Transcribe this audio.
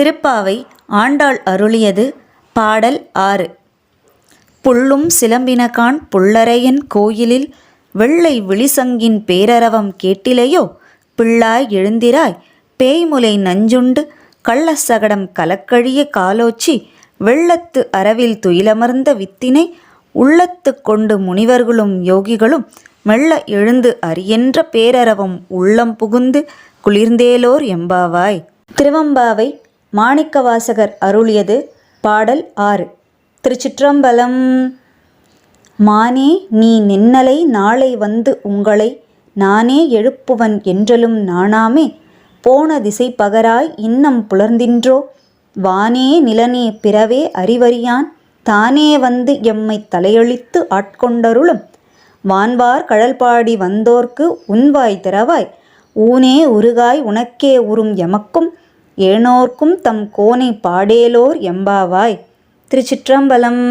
திருப்பாவை ஆண்டாள் அருளியது பாடல் ஆறு. புள்ளும் சிலம்பினகான் புள்ளரையன் கோயிலில் வெள்ளை விழிசங்கின் பேரரவம் கேட்டிலையோ? பிள்ளாய் எழுந்திராய் பேய்முலை நஞ்சுண்டு கள்ளசகடம் கலக்கழிய காலோச்சி வெள்ளத்து அரவில் துயிலமர்ந்த வித்தினை உள்ளத்து கொண்டு முனிவர்களும் யோகிகளும் மெல்ல எழுந்து அரியென்ற பேரரவம் உள்ளம் புகுந்து குளிர்ந்தேலோர் எம்பாவாய். திருவம்பாவை மாணிக்கவாசகர் அருளியது பாடல் ஆறு. திருச்சிற்றம்பலம் மானே நீ நின்னலை நாளை வந்து உங்களை நானே எழுப்புவன் என்றலும் நாணாமே. போன திசை பகராய் இன்னம் புலர்ந்தின்றோ வானே நிலனே பிறவே அறிவறியான். தானே வந்து எம்மை தலையொழித்து ஆட்கொண்டருளும். வான்வார் கழல்பாடி வந்தோர்க்கு உன்வாய் திறவாய். ஊனே உருகாய் உனக்கே உறும் எமக்கும் ஏனோர்க்கும் தம் கோனை பாடேலோர் எம்பாவாய். திருச்சிற்றம்பலம்.